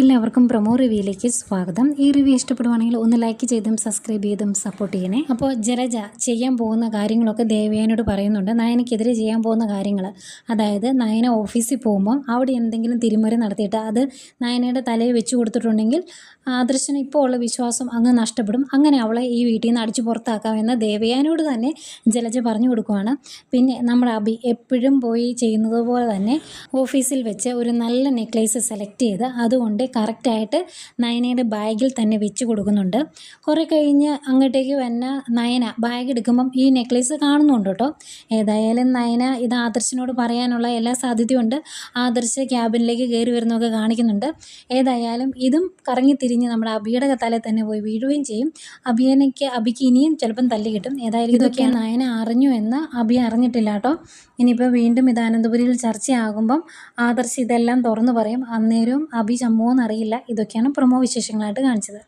എല്ലാവർക്കും പ്രൊമോ റിവ്യൂയിലേക്ക് സ്വാഗതം. ഈ റിവ്യൂ ഇഷ്ടപ്പെടുവാണെങ്കിൽ ഒന്ന് ലൈക്ക് ചെയ്തും സബ്സ്ക്രൈബ് ചെയ്തും സപ്പോർട്ട് ചെയ്യണേ. അപ്പോൾ ജലജ ചെയ്യാൻ പോകുന്ന കാര്യങ്ങളൊക്കെ ദേവയാനോട് പറയുന്നുണ്ട്. നയനക്കെതിരെ ചെയ്യാൻ പോകുന്ന കാര്യങ്ങൾ. അതായത് നയന ഓഫീസിൽ പോകുമ്പോൾ അവിടെ എന്തെങ്കിലും തിരിമറി നടത്തിയിട്ട് അത് നയനയുടെ തലയിൽ വെച്ച് കൊടുത്തിട്ടുണ്ടെങ്കിൽ ആദർശന് ഇപ്പോൾ ഉള്ള വിശ്വാസം അങ്ങ് നഷ്ടപ്പെടും. അങ്ങനെ അവളെ ഈ വീട്ടിൽ നിന്ന് അടിച്ചു പുറത്താക്കാമെന്ന് ദേവയാനോട് തന്നെ ജലജ പറഞ്ഞു കൊടുക്കുവാണ്. പിന്നെ നമ്മുടെ അബി എപ്പോഴും പോയി ചെയ്യുന്നത് പോലെ തന്നെ ഓഫീസിൽ വെച്ച് ഒരു നല്ല നെക്ലേസ് സെലക്ട് ചെയ്ത് അതുകൊണ്ട് കറക്റ്റായിട്ട് നയനയുടെ ബാഗിൽ തന്നെ വെച്ച് കൊടുക്കുന്നുണ്ട്. കുറേ കഴിഞ്ഞ് അങ്ങോട്ടേക്ക് വന്ന നയന ബാഗ് എടുക്കുമ്പം ഈ നെക്ലേസ് കാണുന്നുണ്ട് കേട്ടോ. ഏതായാലും നയന ഇത് ആദർശിനോട് പറയാനുള്ള എല്ലാ സാധ്യതയുണ്ട്. ആദർശ് ക്യാബിനിലേക്ക് കയറി വരുന്നതൊക്കെ കാണിക്കുന്നുണ്ട്. ഏതായാലും ഇതും കറങ്ങി തിരിഞ്ഞ് നമ്മുടെ അബിയുടെ തലയിൽ തന്നെ പോയി വീഴുകയും ചെയ്യും. അഭിയനയ്ക്ക് അബിക്ക് ഇനിയും ചിലപ്പം തല്ലി കിട്ടും. ഏതായാലും ഇതൊക്കെ നയന അറിഞ്ഞു എന്ന് അബി അറിഞ്ഞിട്ടില്ല കേട്ടോ. ഇനിയിപ്പോൾ വീണ്ടും ഇത് അനന്തപുരിയിൽ ചർച്ചയാകുമ്പം ആദർശ് ഇതെല്ലാം തുറന്നു പറയും. അന്നേരവും അബി ചമ്മുവോ എന്നറിയില്ല ഇതൊക്കെയാണ് പ്രൊമോ വിശേഷങ്ങളായിട്ട് കാണിച്ചത്.